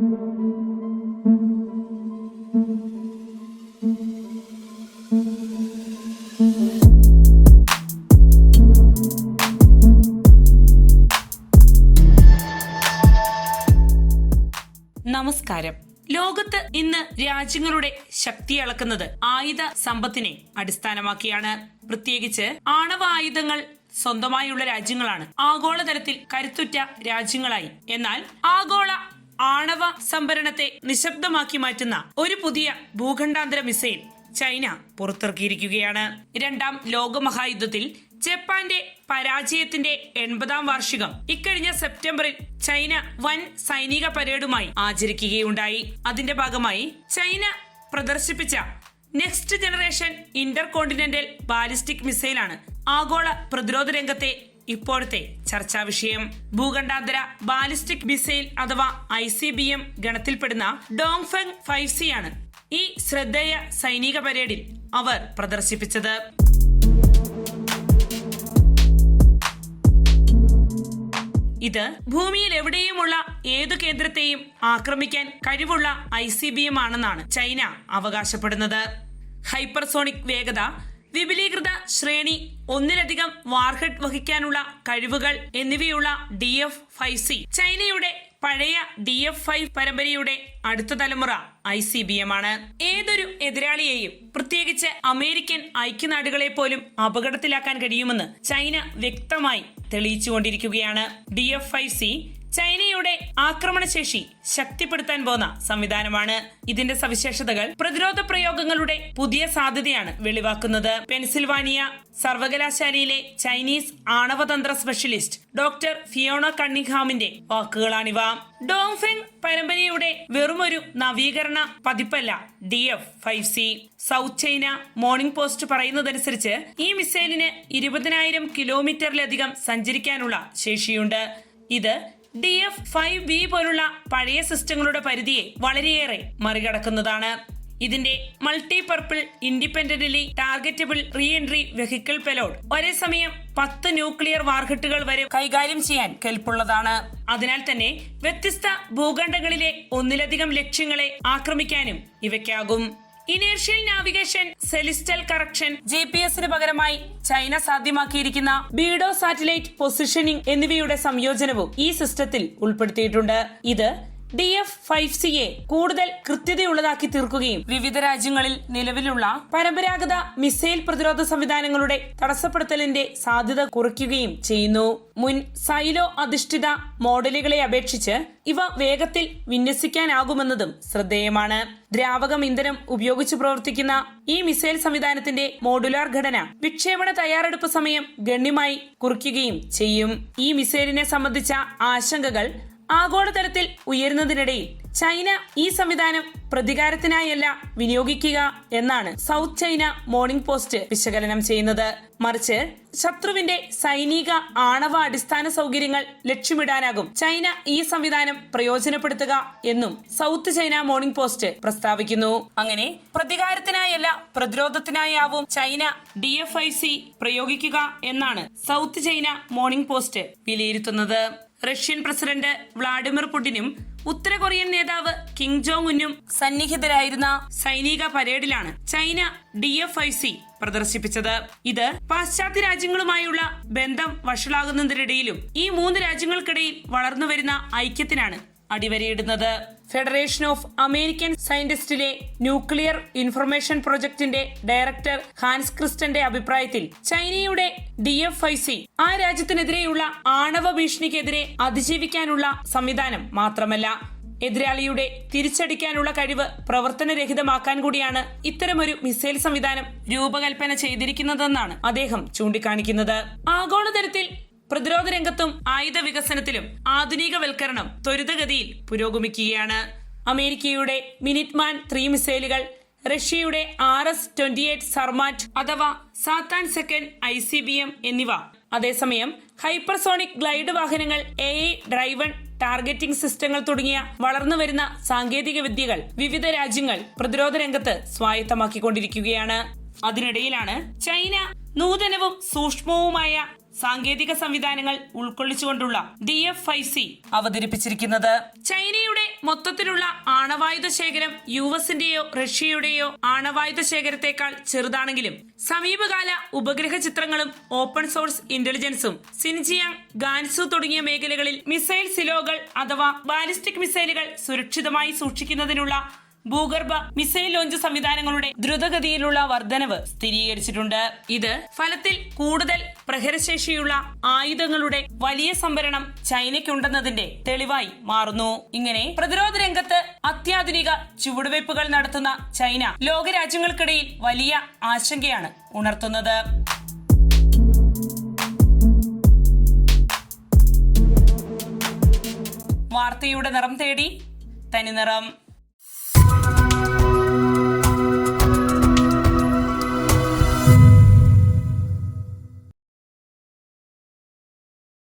നമസ്കാരം. ലോകത്ത് ഇന്ന് രാജ്യങ്ങളുടെ ശക്തി അളക്കുന്നത് ആയുധ സമ്പത്തിനെ അടിസ്ഥാനമാക്കിയാണ്. പ്രത്യേകിച്ച് ആണവ ആയുധങ്ങൾ സ്വന്തമായുള്ള രാജ്യങ്ങളാണ്. ആഗോളതലത്തിൽ കരുത്തുറ്റ രാജ്യങ്ങളായി. എന്നാൽ ആഗോള ആണവ സംഭരണത്തെ നിശബ്ദമാക്കി മാറ്റുന്ന ഒരു പുതിയ ഭൂഖണ്ഡാന്തര മിസൈൽ ചൈന പുറത്തിറക്കിയിരിക്കുകയാണ്. രണ്ടാം ലോകമഹായുദ്ധത്തിൽ ജപ്പാന്റെ പരാജയത്തിന്റെ എൺപതാം വാർഷികം ഇക്കഴിഞ്ഞ സെപ്റ്റംബറിൽ ചൈന വൻ സൈനിക പരേഡുമായി ആചരിക്കുകയുണ്ടായി. അതിന്റെ ഭാഗമായി ചൈന പ്രദർശിപ്പിച്ച next generation intercontinental ballistic മിസൈലാണ് ആഗോള പ്രതിരോധ രംഗത്തെ ഇപ്പോഴത്തെ ചർച്ചാ വിഷയം. ഭൂഖണ്ഡാന്തര ബാലിസ്റ്റിക് മിസൈൽ അഥവാ ഐ സി ബി എം ഗണത്തിൽപ്പെടുന്ന ഡോങ്ഫെങ് ഫൈവ് സി ആണ് ഈ ശ്രദ്ധേയ സൈനിക പരേഡിൽ അവർ പ്രദർശിപ്പിച്ചത്. ഇത് ഭൂമിയിൽ എവിടെയുമുള്ള ഏതു കേന്ദ്രത്തെയും ആക്രമിക്കാൻ കഴിവുള്ള ഐ സി ബി എം ആണെന്നാണ് ചൈന അവകാശപ്പെടുന്നത്. ഹൈപ്പർസോണിക് വേഗത വിപുലീകൃത ശ്രേണി ഒന്നിലധികം വാർഹെഡ് വഹിക്കാനുള്ള കഴിവുകൾ എന്നിവയുള്ള ഡി എഫ് ഫൈവ് സി ചൈനയുടെ പഴയ ഡി എഫ് ഫൈവ് പരമ്പരയുടെ അടുത്ത തലമുറ ഐ സി ബി എം ആണ്. ഏതൊരു എതിരാളിയെയും പ്രത്യേകിച്ച് അമേരിക്കൻ ഐക്യനാടുകളെ പോലും അപകടത്തിലാക്കാൻ കഴിയുമെന്ന് ചൈന വ്യക്തമായി തെളിയിച്ചുകൊണ്ടിരിക്കുകയാണ്. ഡി എഫ് ഫൈവ് സി ചൈനയുടെ ആക്രമണശേഷി ശക്തിപ്പെടുത്താൻ പോന്ന സംവിധാനമാണ് ഇതിന്റെ സവിശേഷതകൾ. പ്രതിരോധ പ്രയോഗങ്ങളുടെ പുതിയ സാധ്യതയാണ് വെളിവാക്കുന്നത്. പെൻസിൽവാനിയ സർവകലാശാലയിലെ ചൈനീസ് ആണവതന്ത്ര സ്പെഷ്യലിസ്റ്റ് ഡോക്ടർ ഫിയോണ കണ്ണിഹാമിന്റെ വാക്കുകളാണിവ. ഡോങ്ഫെങ് പരമ്പരയുടെ വെറുമൊരു നവീകരണ പതിപ്പല്ല D F five C. South China Morning Post പറയുന്നതനുസരിച്ച് ഈ മിസൈലിന് ഇരുപതിനായിരം കിലോമീറ്ററിലധികം സഞ്ചരിക്കാനുള്ള ശേഷിയുണ്ട്. ഇത് ഡി എഫ് ഫൈവ് ബി പോലുള്ള പഴയ സിസ്റ്റങ്ങളുടെ പരിധിയെ വളരെയേറെ മറികടക്കുന്നതാണ്. ഇതിന്റെ multiple independently targetable re entry vehicle payload ഒരേ സമയം പത്ത് ന്യൂക്ലിയർ വാർഹിട്ടുകൾ വരെ കൈകാര്യം ചെയ്യാൻ കെൽപ്പുള്ളതാണ്. അതിനാൽ തന്നെ വ്യത്യസ്ത ഭൂഖണ്ഡങ്ങളിലെ ഒന്നിലധികം ലക്ഷ്യങ്ങളെ ആക്രമിക്കാനും ഇവയ്ക്കാകും. Inertial navigation celestial correction G P എസിന് പകരമായി ചൈന സാധ്യമാക്കിയിരിക്കുന്ന ബീഡോ സാറ്റലൈറ്റ് പൊസിഷനിംഗ് എന്നിവയുടെ സംയോജനവും ഈ സിസ്റ്റത്തിൽ ഉൾപ്പെടുത്തിയിട്ടുണ്ട്. ഇത് ഡി എഫ് ഫൈവ് സിയെ കൂടുതൽ കൃത്യതയുള്ളതാക്കി തീർക്കുകയും വിവിധ രാജ്യങ്ങളിൽ നിലവിലുള്ള പരമ്പരാഗത മിസൈൽ പ്രതിരോധ സംവിധാനങ്ങളുടെ തടസ്സപ്പെടുത്തലിന്റെ സാധ്യത കുറയ്ക്കുകയും ചെയ്യുന്നു. മുൻ സൈലോ അധിഷ്ഠിത മോഡലുകളെ അപേക്ഷിച്ച് ഇവ വേഗത്തിൽ വിന്യസിക്കാനാകുമെന്നതും ശ്രദ്ധേയമാണ്. ദ്രാവകം ഇന്ധനം ഉപയോഗിച്ച് പ്രവർത്തിക്കുന്ന ഈ മിസൈൽ സംവിധാനത്തിന്റെ മോഡുലാർ ഘടന വിക്ഷേപണ തയ്യാറെടുപ്പ് സമയം ഗണ്യമായി കുറയ്ക്കുകയും ചെയ്യും. ഈ മിസൈലിനെ സംബന്ധിച്ച ആശങ്കകൾ ആഗോളതലത്തിൽ ഉയരുന്നതിനിടയിൽ ചൈന ഈ സംവിധാനം പ്രതികാരത്തിനായല്ല വിനിയോഗിക്കുക എന്നാണ് സൗത്ത് ചൈന മോർണിംഗ് പോസ്റ്റ് വിശകലനം ചെയ്യുന്നത്. മറിച്ച് ശത്രുവിന്റെ സൈനിക ആണവ അടിസ്ഥാന സൗകര്യങ്ങൾ ലക്ഷ്യമിടാനാകും ചൈന ഈ സംവിധാനം പ്രയോജനപ്പെടുത്തുക എന്നും സൗത്ത് ചൈന മോർണിംഗ് പോസ്റ്റ് പ്രസ്താവിക്കുന്നു. അങ്ങനെ പ്രതികാരത്തിനായല്ല പ്രതിരോധത്തിനായാവും ചൈന ഡി പ്രയോഗിക്കുക എന്നാണ് സൗത്ത് ചൈന മോർണിംഗ് പോസ്റ്റ് വിലയിരുത്തുന്നത്. റഷ്യൻ പ്രസിഡന്റ് വ്ളാഡിമിർ പുടിനും ഉത്തര കൊറിയൻ നേതാവ് കിം ജോങ് ഉന്നും സന്നിഹിതരായിരുന്ന സൈനിക പരേഡിലാണ് China D F I C പ്രദർശിപ്പിച്ചത്. ഇത് പാശ്ചാത്യ രാജ്യങ്ങളുമായുള്ള ബന്ധം വഷളാകുന്നതിനിടയിലും ഈ മൂന്ന് രാജ്യങ്ങൾക്കിടയിൽ വളർന്നുവരുന്ന ഐക്യത്തിനാണ് അടിവരയിടുന്നത്. ഫെഡറേഷൻ ഓഫ് അമേരിക്കൻ സയന്റിസ്റ്റിലെ ന്യൂക്ലിയർ ഇൻഫർമേഷൻ പ്രൊജക്ടിന്റെ ഡയറക്ടർ ഹാൻസ് ക്രിസ്റ്റന്റെ അഭിപ്രായത്തിൽ ചൈനയുടെ ഡി എഫ് ഐ സി ആ രാജ്യത്തിനെതിരെയുള്ള ആണവ ഭീഷണിക്കെതിരെ അതിജീവിക്കാനുള്ള സംവിധാനം മാത്രമല്ല. എതിരാളിയുടെ തിരിച്ചടിക്കാനുള്ള കഴിവ് പ്രവർത്തനരഹിതമാക്കാൻ കൂടിയാണ് ഇത്തരമൊരു മിസൈൽ സംവിധാനം രൂപകൽപ്പന ചെയ്തിരിക്കുന്നതെന്നാണ് അദ്ദേഹം ചൂണ്ടിക്കാണിക്കുന്നത്. ആഗോളതലത്തിൽ പ്രതിരോധ രംഗത്തും ആയുധ വികസനത്തിലും ആധുനികവൽക്കരണം ത്വരിതഗതിയിൽ പുരോഗമിക്കുകയാണ്. അമേരിക്കയുടെ മിനിറ്റ്മാൻ ത്രീ മിസൈലുകൾ റഷ്യയുടെ R S twenty eight Sarmat അഥവാ Satan second I C B M എന്നിവ. അതേസമയം ഹൈപ്പർസോണിക് ഗ്ലൈഡ് വാഹനങ്ങൾ എ ഐ ഡ്രൈവൺ ടാർഗറ്റിംഗ് സിസ്റ്റങ്ങൾ തുടങ്ങിയ വളർന്നുവരുന്ന സാങ്കേതിക വിദ്യകൾ വിവിധ രാജ്യങ്ങൾ പ്രതിരോധ രംഗത്ത് സ്വായത്തമാക്കിക്കൊണ്ടിരിക്കുകയാണ്. അതിനിടയിലാണ് ചൈന നൂതനവും സൂക്ഷ്മവുമായ സാങ്കേതിക സംവിധാനങ്ങൾ ഉൾക്കൊള്ളിച്ചുകൊണ്ടുള്ള ഡി എഫ് ഐ സി അവതരിപ്പിച്ചിരിക്കുന്നത്. ചൈനയുടെ മൊത്തത്തിലുള്ള ആണവായുധ ശേഖരം യു എസിന്റെയോ റഷ്യയുടെയോ ആണവായുധ ശേഖരത്തെക്കാൾ ചെറുതാണെങ്കിലും സമീപകാല ഉപഗ്രഹ ചിത്രങ്ങളും ഓപ്പൺ സോഴ്സ് ഇന്റലിജൻസും സിൻജിയാങ് ഗാൻസു തുടങ്ങിയ മേഖലകളിൽ മിസൈൽ സിലോകൾ അഥവാ ബാലിസ്റ്റിക് മിസൈലുകൾ സുരക്ഷിതമായി സൂക്ഷിക്കുന്നതിനുള്ള ഭൂഗർഭ മിസൈൽ ലോഞ്ച് സംവിധാനങ്ങളുടെ ദ്രുതഗതിയിലുള്ള വർധനവ് സ്ഥിരീകരിച്ചിട്ടുണ്ട്. ഇത് ഫലത്തിൽ കൂടുതൽ പ്രഹരശേഷിയുള്ള ആയുധങ്ങളുടെ വലിയ സംഭരണം ചൈനയ്ക്കുണ്ടെന്നതിന്റെ തെളിവായി മാറുന്നു. ഇങ്ങനെ പ്രതിരോധ രംഗത്ത് അത്യാധുനിക ചുവടുവയ്പുകൾ നടത്തുന്ന ചൈന ലോകരാജ്യങ്ങൾക്കിടയിൽ വലിയ ആശങ്കയാണ് ഉണർത്തുന്നത്. വാർത്തയുടെ നിറം തേടി തനിനിറം Thank you.